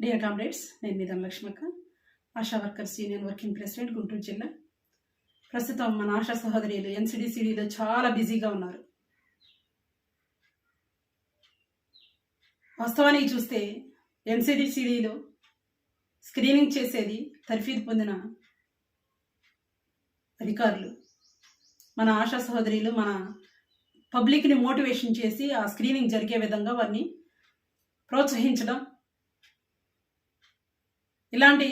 Dear comrades నేను మీ ధనలక్ష్మక్క ASHA workers union working president Guntur జిల్లా. ప్రస్తుతం మన ఆశా సహోదరులు ఎన్సిడిసిడిలో చాలా బిజీగా ఉన్నారు. వాస్తవానికి చూస్తే ఎన్సిడిసిడిలో స్క్రీనింగ్ చేసేది తర్ఫీదు పొందిన అధికారులు. మన ఆశా సహోదరులు మన పబ్లిక్ని మోటివేషన్ చేసి ఆ స్క్రీనింగ్ జరిగే విధంగా వారిని ప్రోత్సహించడం ఇలాంటి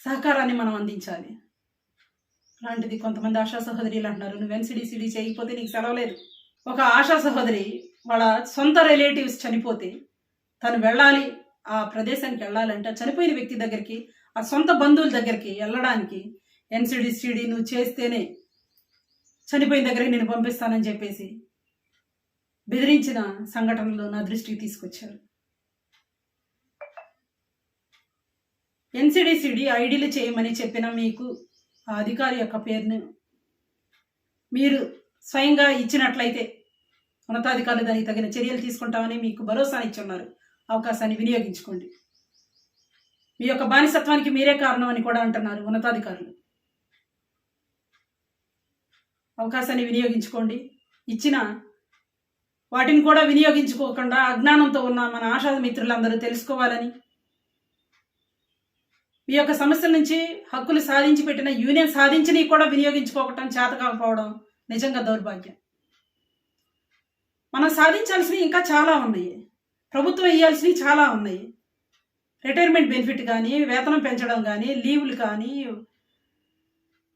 సహకారాన్ని మనం అందించాలి. అలాంటిది కొంతమంది ఆశా సహోదరిలు అంటున్నారు నువ్వు ఎన్సిడిసిడి చేయకపోతే నీకు సెలవలేదు. ఒక ఆశా సహోదరి వాళ్ళ సొంత రిలేటివ్స్ చనిపోతే తను వెళ్ళాలి ఆ ప్రదేశానికి వెళ్ళాలంటే చనిపోయిన వ్యక్తి దగ్గరికి ఆ సొంత బంధువుల దగ్గరికి వెళ్ళడానికి ఎన్సిడిసిడి నువ్వు చేస్తేనే చనిపోయిన దగ్గరికి నేను పంపిస్తానని చెప్పేసి బెదిరించిన సంఘటనలు నా దృష్టికి తీసుకొచ్చారు. ఎన్సిడిసిడి ఐడీలు చేయమని చెప్పిన మీకు ఆ అధికారి యొక్క పేరును మీరు స్వయంగా ఇచ్చినట్లయితే ఉన్నతాధికారులు దానికి తగిన చర్యలు తీసుకుంటామని మీకు భరోసా ఇచ్చున్నారు అవకాశాన్ని వినియోగించుకోండి. మీ యొక్క బానిసత్వానికి మీరే కారణం అని కూడా అంటున్నారు ఉన్నతాధికారులు. అవకాశాన్ని వినియోగించుకోండి. ఇచ్చిన వాటిని కూడా వినియోగించుకోకుండా అజ్ఞానంతో ఉన్న మన ఆశా మిత్రులందరూ తెలుసుకోవాలని ఈ యొక్క సమస్యల నుంచి హక్కులు సాధించి పెట్టిన యూనియన్ సాధించినవి కూడా వినియోగించుకోవటం చేత కాకపోవడం నిజంగా దౌర్భాగ్యం. మనం సాధించాల్సినవి ఇంకా చాలా ఉన్నాయి. ప్రభుత్వం ఇవ్వాల్సినవి చాలా ఉన్నాయి. రిటైర్మెంట్ బెనిఫిట్ కానీ వేతనం పెంచడం కానీ లీవులు కానీ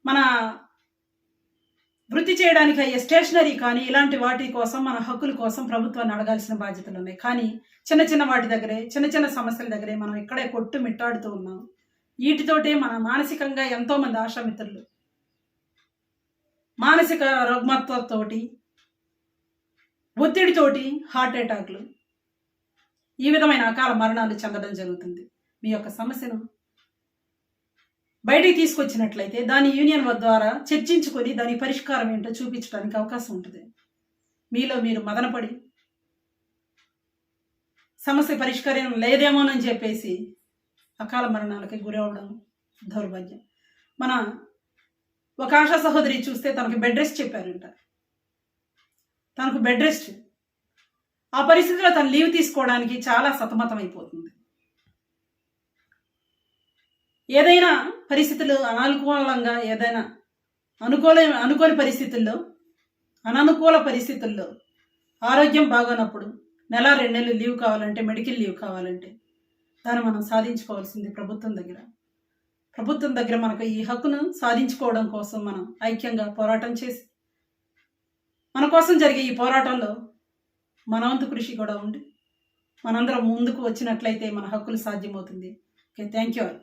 మన వృత్తి చేయడానికి అయ్యే స్టేషనరీ కానీ ఇలాంటి వాటి కోసం మన హక్కుల కోసం ప్రభుత్వాన్ని అడగాల్సిన బాధ్యతలు ఉన్నాయి. కానీ చిన్న చిన్న వాటి దగ్గరే చిన్న చిన్న సమస్యల దగ్గరే మనం ఇక్కడే కొట్టు మిట్టాడుతూ ఉన్నాం. వీటితోటే మన మానసికంగా ఎంతోమంది ఆశామిత్రులు. మానసిక రుగ్మతతోటి ఒత్తిడితోటి హార్ట్ అటాక్లు ఈ విధమైన అకాల మరణాలు చెందడం జరుగుతుంది. మీ యొక్క సమస్యను బయటికి తీసుకొచ్చినట్లయితే దాని యూనియన్ ద్వారా చర్చించుకొని దాని పరిష్కారం ఏంటో చూపించడానికి అవకాశం ఉంటుంది. మీలో మీరు మదనపడి సమస్య పరిష్కారం లేదేమోనని చెప్పేసి అకాల మరణాలకి గురవడం దౌర్భాగ్యం. మన ఒక ఆశా సహోదరి చూస్తే తనకి బెడ్ రెస్ట్ చెప్పారంట. తనకు బెడ్ రెస్ట్ ఆ పరిస్థితిలో తను లీవ్ తీసుకోవడానికి చాలా సతమతం అయిపోతుంది ఏదైనా పరిస్థితులు అనానుకూలంగా ఏదైనా అనుకూల అనుకోని పరిస్థితుల్లో అననుకూల పరిస్థితుల్లో ఆరోగ్యం బాగోనప్పుడు నెల రెండు నెలలు లీవ్ కావాలంటే మెడికల్ లీవ్ కావాలంటే దాన్ని మనం సాధించుకోవాల్సింది ప్రభుత్వం దగ్గర. ప్రభుత్వం దగ్గర మనకు ఈ హక్కును సాధించుకోవడం కోసం మనం ఐక్యంగా పోరాటం చేసి మన కోసం జరిగే ఈ పోరాటంలో మన వంతు కృషి కూడా ఉంది. మనందరం ముందుకు వచ్చినట్లయితే మన హక్కులు సాధ్యమవుతుంది. Okay thank you all.